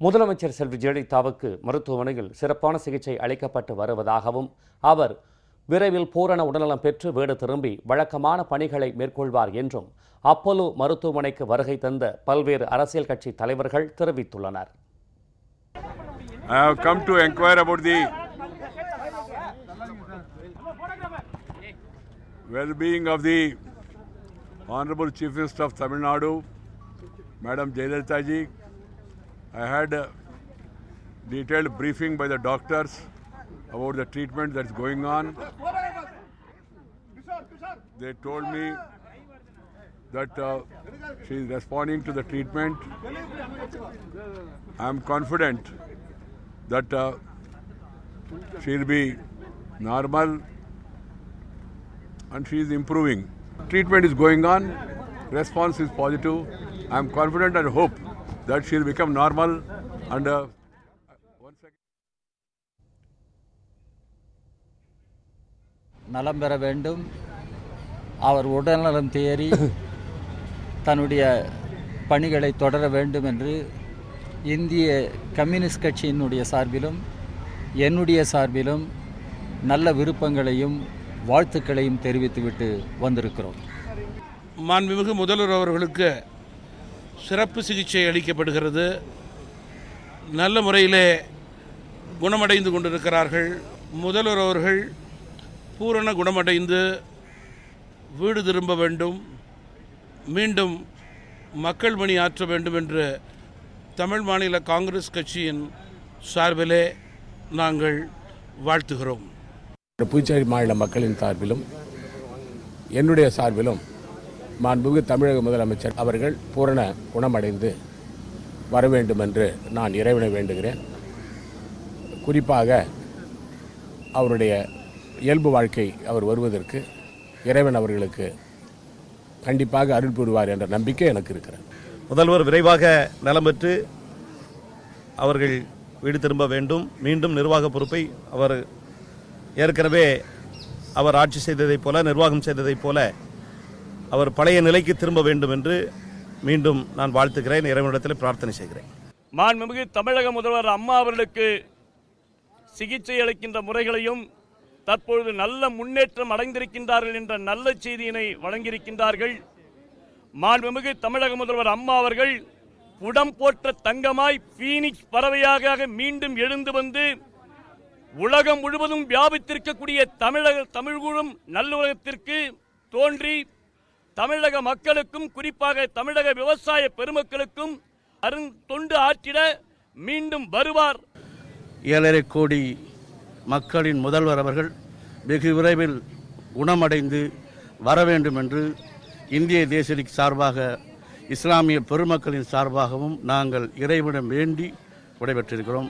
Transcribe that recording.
முதலமைச்சர் செல்வி ஜெயலலிதாவுக்கு மருத்துவமனையில் சிறப்பான சிகிச்சை அளிக்கப்பட்டு வருவதாகவும் அவர் விரைவில் பூரண உடல்நலம் பெற்று வீடு திரும்பி வழக்கமான பணிகளை மேற்கொள்வார் என்றும் அப்போலோ மருத்துவமனைக்கு வருகை தந்த பல்வேறு அரசியல் கட்சி தலைவர்கள் தெரிவித்துள்ளனர் I have come to inquire about the well-being of the Honorable Chief Minister of Tamil Nadu, Madam Jayalalitha ji. I had a detailed briefing by the doctors about the treatment that's going on. They told me that uh, she is responding to the treatment. I am confident that uh, she'll be normal and she is improving. Treatment is going on, response is positive. I am confident and hope that she'll become normal and uh. நலம் பெற வேண்டும் அவர் உடல்நலம் தேறி தன்னுடைய பணிகளை தொடர வேண்டும் என்று இந்திய கம்யூனிஸ்ட் கட்சியினுடைய சார்பிலும் என்னுடைய சார்பிலும் நல்ல விருப்பங்களையும் வாழ்த்துக்களையும் தெரிவித்துவிட்டு வந்திருக்கிறோம் மாண்புமிகு முதல்வர் அவர்களுக்கு சிறப்பு சிகிச்சை அளிக்கப்படுகிறது. நல்ல முறையிலே குணமடைந்து கொண்டிருக்கிறார்கள். முதல்வர் அவர்கள் பூரண குணமடைந்து வீடு திரும்ப வேண்டும். மீண்டும் மக்கள் பணி ஆற்ற வேண்டும் என்று தமிழ் மாநில காங்கிரஸ் கட்சியின் சார்பிலே நாங்கள் வாழ்த்துகிறோம். புதுச்சேரி மாநில மக்களின் சார்பிலும் என்னுடைய சார்பிலும் மாண்புமிகு தமிழக முதலமைச்சர் அவர்கள் பூரண குணமடைந்து வர வேண்டும் என்று நான் இறைவனை வேண்டுகிறேன். குறிப்பாக அவருடைய இயல்பு வாழ்க்கை அவர் வருவதற்கு இறைவன் அவர்களுக்கு கண்டிப்பாக அருள் புரிவார் என்ற நம்பிக்கை எனக்கு இருக்கிறது. முதல்வர் விரைவாக நலம் பெற்று அவர்கள் வீடு திரும்ப வேண்டும். மீண்டும் நிர்வாக பொறுப்பை அவர் ஏற்கனவே அவர் ஆட்சி செய்ததைப் போல நிர்வாகம் செய்ததைப் போல அவர் பழைய நிலைக்கு திரும்ப வேண்டும் என்று மீண்டும் நான் வாழ்த்துகிறேன். இறைவனிடத்தில் பிரார்த்தனை செய்கிறேன். மாண்புமிகு தமிழக முதல்வர் அம்மா அவர்களுக்கு சிகிச்சை அளிக்கின்ற முறைகளையும் தற்பொழுது நல்ல முன்னேற்றம் அடைந்திருக்கின்றார்கள் என்ற நல்ல செய்தியினை வழங்கியிருக்கின்றார்கள். மாண்புமிகு தமிழக முதல்வர் அம்மா அவர்கள் உடம் போற்ற தங்கமாய் பீனிக்ஸ் பறவையாக மீண்டும் எழுந்து வந்து உலகம் முழுவதும் வியாபித்திருக்கக்கூடிய தமிழக தமிழ்குழும் நல்லுலகத்திற்கு தோன்றி தமிழக மக்களுக்கும் குறிப்பாக தமிழக விவசாய பெருமக்களுக்கும் அருந்தொண்டு ஆற்றிட மீண்டும் வருவார். ஏழரை கோடி மக்களின் முதல்வர் அவர்கள் வெகு விரைவில் குணமடைந்து வர வேண்டும் என்று இந்திய தேசிய சார்பாக இஸ்லாமிய பெருமக்களின் சார்பாகவும் நாங்கள் இறைவிடம் வேண்டி விடைபெற்றிருக்கிறோம்.